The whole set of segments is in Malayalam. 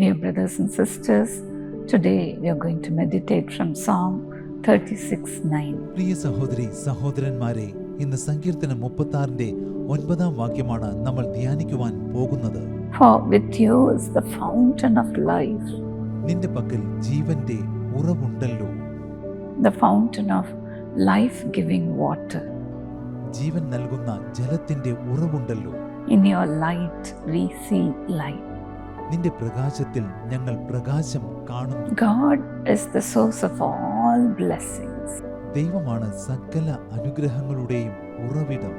Dear brothers and sisters, today we are going to meditate from Psalm 36 9. പ്രിയ സഹോദരി സഹോദരന്മാരെ ഇന്ന് സങ്കീർത്തനം മുപ്പത്തി ഒൻപതാം വാക്യമാണ് നമ്മൾ ധ്യാനിക്കുവാൻ പോകുന്നത് For with you is the fountain of life, നിന്റെ പക്കൽ ജീവന്റെ ഉറവുണ്ടല്ലോ the fountain of life giving water. ജീവൻ നൽകുന്ന ജലത്തിന്റെ ഉറവുണ്ടല്ലോ In your light, we see light. നിന്റെ പ്രകാശത്തിൽ ഞങ്ങൾ പ്രകാശം കാണുന്നു God is the source of all blessings. ദൈവമാണ് സകല അനുഗ്രഹങ്ങളുടെയും ഉറവിടം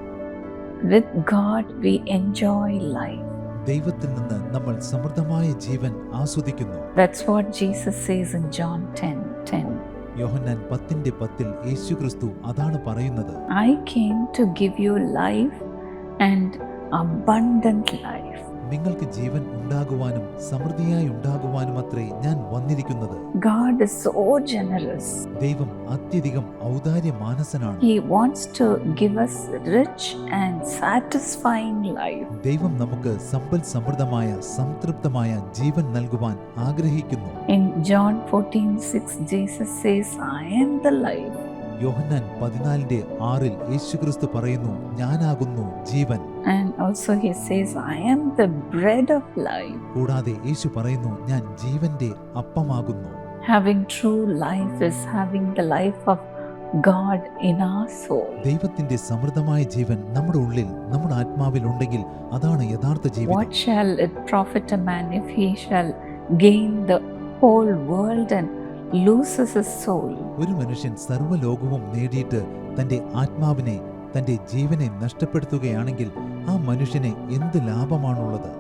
With God, we enjoy life. ദൈവത്തിൽ നിന്ന് നമ്മൾ സമൃദ്ധമായ ജീവൻ ആസ്വദിക്കുന്നു That's what Jesus says in John 10 10. യോഹന്നാൻ പത്തിന്റെ പത്തിൽ യേശുക്രിസ്തു അതാണ് പറയുന്നത് I came to give you life and abundant life. നിങ്ങൾക്ക് ജീവൻ ഉണ്ടാകുവാനും സമൃദ്ധിയായി ഉണ്ടാകുവാനും അത്രേ ഞാൻ വന്നിരിക്കുന്നത് God is so generous. ദൈവം അത്യധികം ഔദാര്യ മാനസനാണ് He wants to give us rich and satisfying life. ദൈവം നമുക്ക് സമ്പൽ സമൃദ്ധമായ സംതൃപ്തമായ ജീവൻ നൽകുവാൻ ആഗ്രഹിക്കുന്നു In John 14 6, Jesus says, I am the life. യോഹന്നാൻ പതിനാലിന്റെ ആറിൽ യേശുക്രിസ്തു പറയുന്നു ഞാനാകുന്നു ജീവൻ കൂടാതെ യേശു പറയുന്നു ഞാൻ ജീവന്റെ അപ്പമാകുന്നു Having true life is having the life of God in our soul. ദൈവത്തിന്റെ സമൃദ്ധമായ ജീവൻ നമ്മുടെ ഉള്ളിൽ നമ്മുടെ ആത്മാവിൽ ഉണ്ടെങ്കിൽ അതാണ് യഥാർത്ഥ ജീവിതം. What shall it profit a man if he shall gain the whole world and loses his soul? ഒരു മനുഷ്യൻ സർവലോകവും നേടിയിട്ട് തന്റെ ആത്മാവിനെ തന്റെ ജീവനെ നഷ്ടപ്പെടുത്തുകയാണെങ്കിൽ ആ മനുഷ്യനെ എന്ത് ലാഭമാണുള്ളത്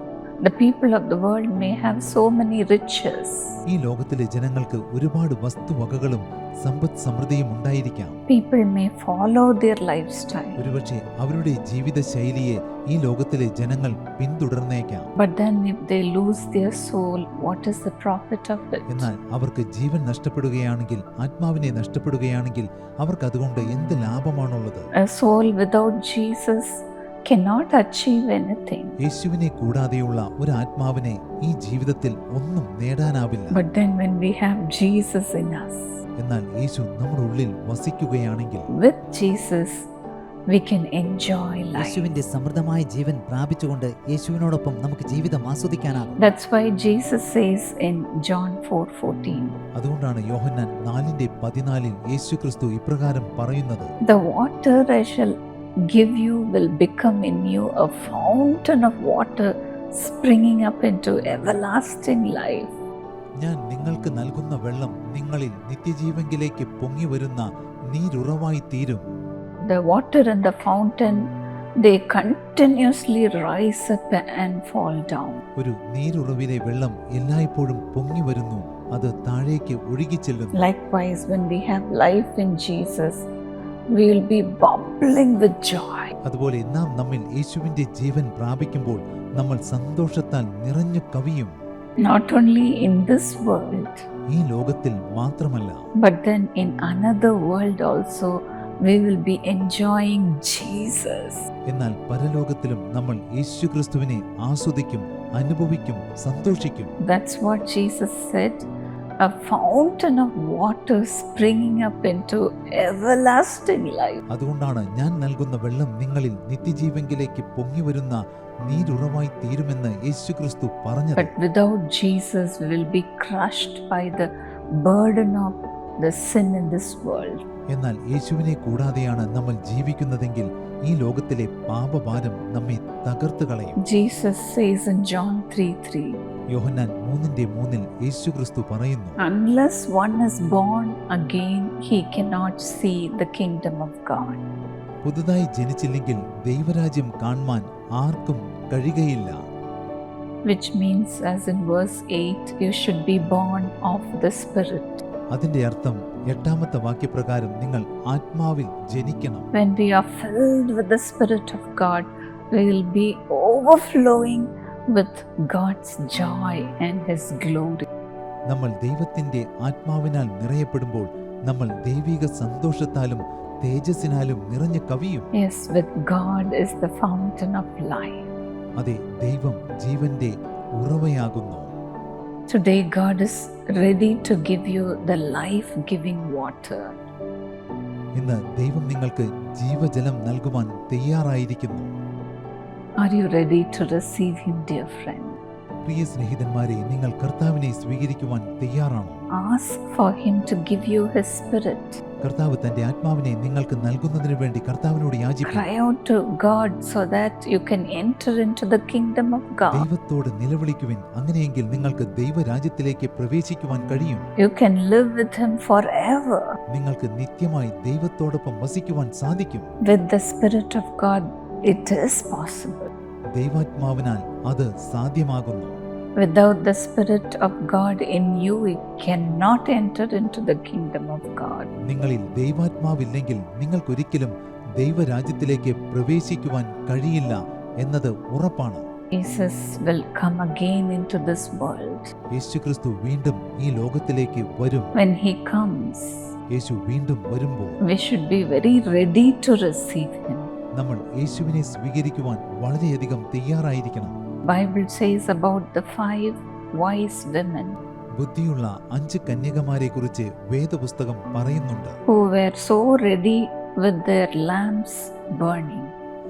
The people of the world may have so many riches. ഈ ലോകത്തിലെ ജനങ്ങൾക്ക് ഒരുപാട് വസ്തുവകകളും സമ്പദ് സമൃദ്ധിയും ഉണ്ടായിരിക്കാം People may follow their lifestyle. ഒരുപക്ഷെ അവരുടെ ജീവിത ശൈലിയെ ഈ ലോകത്തിലെ ജനങ്ങൾ പിന്തുടർന്നേക്കാം But then, if they lose their soul, what is the profit of it? എന്നാൽ അവർക്ക് ജീവൻ നഷ്ടപ്പെടുകയാണെങ്കിൽ ആത്മാവിനെ നഷ്ടപ്പെടുകയാണെങ്കിൽ അവർക്ക് അതുകൊണ്ട് എന്ത് ലാഭമാണുള്ളത് A soul without Jesus cannot achieve anything. യേശുവിനെ കൂടാതെയുള്ള ഒരു ആത്മാവിനെ ഈ ജീവിതത്തിൽ ഒന്നും നേടാനാവില്ല But then, when we have Jesus in us, എന്നാൽ യേശു നമ്മുടെ ഉള്ളിൽ വസിക്കുകയാണെങ്കിൽ with Jesus, we can enjoy life. യേശുവിന്റെ സമൃദ്ധമായ ജീവൻ പ്രാപിച്ചുകൊണ്ട് യേശുവിനോടൊപ്പം നമുക്ക് ജീവിതം ആസ്വദിക്കാനാകും That's why Jesus says in John 4:14, അതുകൊണ്ടാണ് യോഹന്നാൻ നാലിന്റെ പതിനാലിൽ യേശു ക്രിസ്തു ഇപ്രകാരം പറയുന്നത് "The water I shall give you will become in you a fountain of water springing up into everlasting life." ഞാൻ നിങ്ങൾക്ക് നൽകുന്ന വെള്ളം നിങ്ങളിൽ നിത്യജീവങ്കിലേക്ക് പൊങ്ങി വരുന്ന നീരുറവായി തീരും The water in the fountain they continuously rise up and fall down. ഒരു നീരുറവിലെ വെള്ളം എല്ലായ്പ്പോഴും പൊങ്ങി വരുന്നു അത് താഴേക്ക് ഒഴുകിച്ചെല്ലുന്നു Likewise, when we have life in Jesus, we will be bubbling with joy. അതുപോലെ നാം നമ്മിൽ യേശുവിന്റെ ജീവൻ പ്രാപിക്കുമ്പോൾ നമ്മൾ സന്തോഷത്താൽ നിറഞ്ഞു കവിയും Not only in this world, ഈ ലോകത്തിൽ മാത്രമല്ല but then in another world also, we will be enjoying Jesus. എന്നാൽ പരലോകത്തിലും നമ്മൾ യേശു ക്രിസ്തുവിനെ ആസ്വദിക്കും അനുഭവിക്കും സന്തോഷിക്കും That's what Jesus said a fountain of water springing up into everlasting life. അതുകൊണ്ടാണ് ഞാൻ നൽകുന്ന വെള്ളം നിങ്ങളിൽ നിത്യജീവങ്കിലേക്ക് പൊങ്ങി വരുന്ന നീരുറവായി തീരുമെന്ന് യേശുക്രിസ്തു പറഞ്ഞു But without Jesus, we will be crushed by the burden of the sin in this world. എന്നാൽ യേശുവിനെ കൂടാതെയാണ് നമ്മൾ ജീവിക്കുന്നതെങ്കിൽ ഈ ലോകത്തിലെ പാപഭാരം നമ്മെ തകർത്തു കളയും Jesus says in John 3 3, യോഹന്നാൻ മൂന്നിന്റെ മൂന്നിൽ യേശു പറയുന്നു Unless one is born again, he cannot see the kingdom of God. പുതുതായി ജനിച്ചില്ലെങ്കിൽ ദൈവരാജ്യം കാണുവാൻ ആർക്കും കഴിയുകയില്ല Which means, as in verse 8, you should be born of the Spirit. അതിന്റെ അർത്ഥം എട്ടാമത്തെ വാക്യപ്രകാരം നിങ്ങൾ ആത്മാവിൽ ജനിക്കണം When we are filled with the Spirit of God, we will be overflowing with God's joy and His glory. നമ്മൾ ദൈവത്തിന്റെ ആത്മാവിനാൽ നിറയപ്പെടുമ്പോൾ നമ്മൾ ദൈവിക സന്തോഷത്താലും തേജസ്സിനാലും നിറഞ്ഞ കവിയും Yes, with God is the fountain of life. അതെ ദൈവം ജീവന്റെ ഉറവയാകുന്നു Today, God is ready to give you the life giving water. ഇന്ന് ദൈവം നിങ്ങൾക്ക് ജീവജലം നൽകുവാൻ തയ്യാറായിരിക്കുന്നു Are you ready to receive Him, dear friend? പ്രിയ സ്നേഹിതന്മാരെ നിങ്ങൾ കർത്താവിനെ സ്വീകരിക്കുവാൻ തയ്യാറാണോ Ask for Him to give you His Spirit. കർത്താവ് തന്റെ ആത്മാവിനെ നിങ്ങൾക്ക് നൽകുന്നതിന് വേണ്ടി കർത്താവിനോട് യാചിക്കും Cry out to God so that you can enter into the kingdom of God. ദൈവത്തോട് നിലവിളിക്കുവിൻ അങ്ങനെയെങ്കിൽ നിങ്ങൾക്ക് ദൈവരാജ്യത്തിലേക്ക് പ്രവേശിക്കുവാൻ കഴിയും You can live with Him forever. നിങ്ങൾക്ക് നിത്യമായി ദൈവത്തോടൊപ്പം വസിക്കുവാൻ സാധിക്കും With the Spirit of God, it is possible. ദൈവാത്മാവിനാൽ അത് സാധ്യമാകുന്നു Without the Spirit of God in you, you cannot enter into the kingdom of God. നിങ്ങളിൽ ദൈവാത്മാവില്ലെങ്കിൽ നിങ്ങൾക്കൊരിക്കലും ദൈവരാജ്യത്തിലേക്ക് പ്രവേശിക്കുവാൻ കഴിയില്ല എന്നത് ഉറപ്പാണ് Jesus will come again into this world. യേശുക്രിസ്തു വീണ്ടും ഈ ലോകത്തിലേക്ക് വരും When He comes, യേശു വീണ്ടും വരുമ്പോൾ we should be very ready to receive Him. നമ്മൾ യേശുവിനെ സ്വീകരിക്കുവാൻ വളരെയധികം തയ്യാറായിരിക്കണം Bible says about the five wise women ബുദ്ധിയുള്ള അഞ്ച് കന്യകമാരെ കുറിച്ച് വേദപുസ്തകം പറയുന്നുണ്ട് who were so ready with their lamps burning.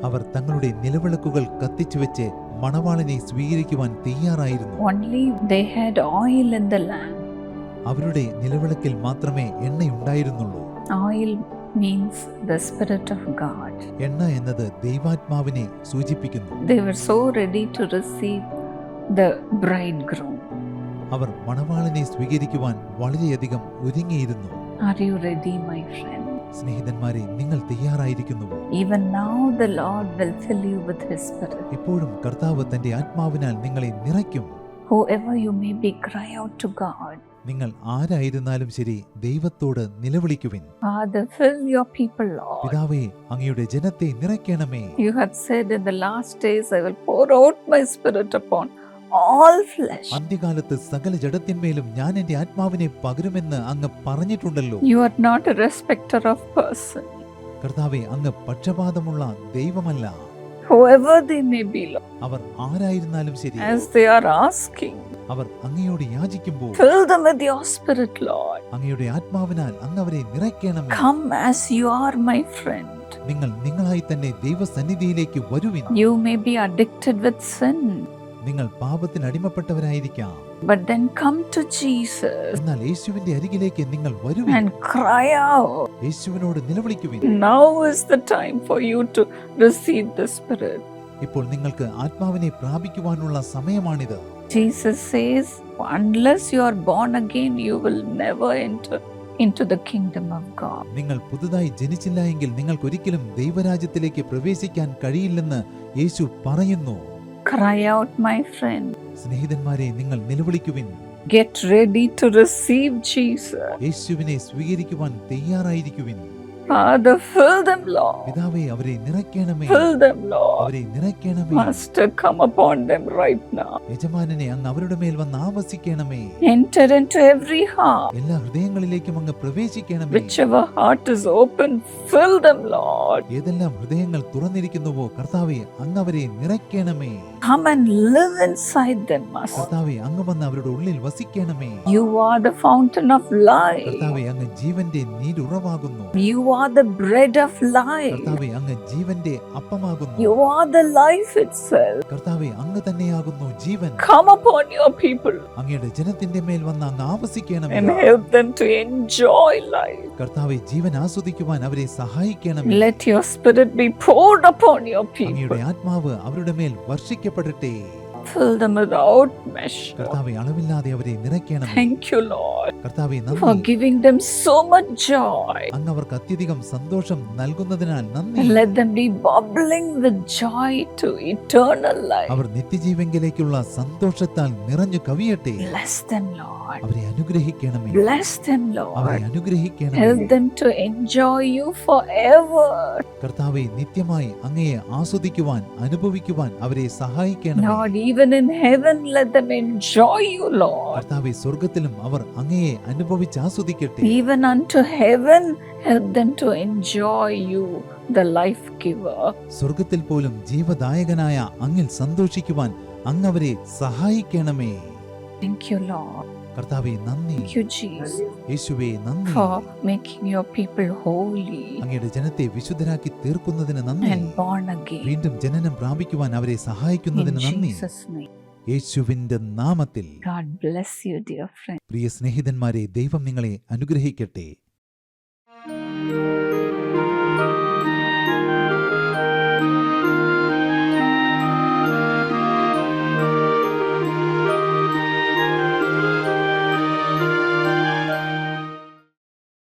അവർ തങ്ങളുടെ നിലവിളക്കുകൾ കത്തിച്ചു വെച്ച് മണവാളനെ സ്വീകരിക്കുവാൻ തയ്യാറായിരുന്നു Only they had oil in the lamp. അവരുടെ നിലവിളക്കിൽ മാത്രമേ എണ്ണയുണ്ടായിരുന്നുള്ളൂ Oil means the Spirit of God. എണ്ണ എന്നത് ദൈവാത്മാവിനെ സൂചിപ്പിക്കുന്നു They were so ready to receive the bridegroom. അവർ മണവാളനെ സ്വീകരിക്കുവാൻ വളരെയധികം ഒരുങ്ങിയിരുന്നു Are you ready, my friend? സ്നേഹിതന്മാരെ നിങ്ങൾ തയ്യാറായിരിക്കുന്നുവോ Even now, the Lord will fill you with His Spirit. ഇപ്പോഴും കർത്താവ് തന്റെ ആത്മാവിനാൽ നിങ്ങളെ നിറയ്ക്കും Whoever you may be, cry out to God. നിങ്ങൾ ആരായിരുന്നാലും ശരി ദൈവത്തോട് നിലവിളിക്കുവിൻ Father, fill your people, Lord. പിതാവേ അങ്ങയുടെ ജനത്തെ നിറയ്ക്കണമേ you have said in the last days, I will pour out my Spirit upon all flesh. അന്ത്യകാലത്ത് സകല ജഡത്തിന്മേലും ഞാൻ എന്റെ ആത്മാവിനെ പകരുമെന്ന് അങ്ങ് പറഞ്ഞിട്ടുണ്ടല്ലോ you are not a respecter of person. കർത്താവെ അങ്ങ് പക്ഷപാതമുള്ള ദൈവമല്ല Whoever they may be, Lord, അവർ ആരായിരുന്നാലും ശരി as they are asking, അവർ അങ്ങയോട് യാചിക്കുമ്പോൾ fill them with your Spirit, Lord. അങ്ങയുടെ ആത്മാവിനാൽ അങ്ങ് അവരെ നിറയ്ക്കണമേ Come as you are, my friend. നിങ്ങൾ നിങ്ങളായി തന്നെ ദൈവസന്നിധിയിലേക്ക് വരുവിൻ You may be addicted with sin, നിങ്ങൾ പാപത്തിന് അടിമപ്പെട്ടവരായിരിക്കാം but then come to Jesus എന്നാൽ യേശുവിന്റെ അരികിലേക്ക് നിങ്ങൾ വരുവിൻ and cry out. യേശുവിനോട് നിലവിളിക്കുവിൻ Now is the time for you to receive the Spirit. ഇപ്പോൾ നിങ്ങൾക്ക് ആത്മാവിനെ പ്രാപിക്കുവാനുള്ള സമയമാണിത് Jesus says, unless you are born again, you will never enter into the kingdom of God. നിങ്ങൾ പുതുതായി ജനിച്ചില്ല എങ്കിൽ നിങ്ങൾക്കൊരിക്കലും ദൈവരാജ്യത്തിലേക്ക് പ്രവേശിക്കാൻ കഴിയില്ലെന്ന് യേശു പറയുന്നു Cry out, my friend. സ്നേഹിതന്മാരെ നിങ്ങൾ നിലവിളിക്കുവിൻ Get ready to receive Jesus. യേശുവിനെ സ്വീകരിക്കുവാൻ തയ്യാറായിരിക്കുവിൻ Father, fill them, Lord. പിതാവെ അവരെ നിറയ്ക്കണമേ Fill them, Lord. അവരെ നിറയ്ക്കണമേ Master, come upon them right now. യജമാനനെ അങ്ങ് അവരുടെ മേൽ വന്ന് ആവസിക്കണമേ Enter into every heart. എല്ലാ ഹൃദയങ്ങളിലേക്കും അങ്ങ് പ്രവേശിക്കണമേ Whichever heart is open, fill them, Lord. ഏതെല്ലാം ഹൃദയങ്ങൾ തുറന്നിരിക്കുന്നുവോ കർത്താവെ അങ്ങ് അവരെ നിറയ്ക്കണമേ Come and live inside them, Master. കർത്താവെ അങ്ങ് വന്ന് അവരുടെ ഉള്ളിൽ വസിക്കണമേ You are the fountain of life. കർത്താവെ അങ്ങ് ജീവന്റെ നീരുറവാകുന്നു You are the bread of life. കർത്താവെ അങ്ങ് ജീവന്റെ അപ്പമാകുന്നു You are the life itself. കർത്താവെ അങ്ങ് തന്നെയാകുന്നു ജീവൻ Come upon your people അങ്ങയുടെ ജനത്തിന്റെ മേൽ വന്ന് അങ്ങ് ആവസിക്കണമേ and help them to enjoy life. കർത്താവെ ജീവൻ ആസ്വദിക്കുവാൻ അവരെ സഹായിക്കണമേ Let your spirit be poured upon your അങ്ങയുടെ people. ആത്മാവ് അവരുടെ മേൽ വർഷിക്കപ്പെടട്ടെ Fill them without measure. കർത്താവെ അളവില്ലാതെ അവരെ നിറയ്ക്കണമേ Thank you, Lord, കർത്താവെ for നന്ദി giving them so much joy. അങ്ങ് അവർക്ക് അത്യധികം സന്തോഷം നൽകുന്നതിനാൽ നന്ദി Let them be bubbling with joy to eternal life. അവർ നിത്യജീവങ്കിലേക്കുള്ള സന്തോഷത്താൽ നിറഞ്ഞു കവിയട്ടെ Bless them, Lord. അവരെ അനുഗ്രഹിക്കണമേ Bless them, അവരെ Lord. അനുഗ്രഹിക്കണമേ Help them to enjoy you forever. കർത്താവെ നിത്യമായി അങ്ങയെ ആസ്വദിക്കുവാൻ അനുഭവിക്കുവാൻ അവരെ സഹായിക്കണമേ Lord, even in heaven, let them enjoy you, Lord. കർത്താവെ സ്വർഗത്തിലും അവർ അങ്ങയെ അനുഭവിച്ച് ആസ്വദിക്കട്ടെ Even unto heaven, help them to enjoy you, the life giver. സ്വർഗത്തിൽ പോലും ജീവദായകനായ അങ്ങിൽ സന്തോഷിക്കുവാൻ അങ്ങ് അവരെ സഹായിക്കണമേ Thank you, Lord. കർത്താവെ നന്ദി. യേശുവേ നന്ദി. For making your people holy അങ്ങയുടെ ജനത്തെ വിശുദ്ധരാക്കി തീർക്കുന്നതിന് നന്ദി. and born again. വീണ്ടും ജനനം പ്രാപിക്കുവാൻ അവരെ സഹായിക്കുന്നതിന് നന്ദി. യേശുവിന്റെ നാമത്തിൽ. God bless you, dear friend. പ്രിയ സ്നേഹിതന്മാരെ ദൈവം നിങ്ങളെ അനുഗ്രഹിക്കട്ടെ.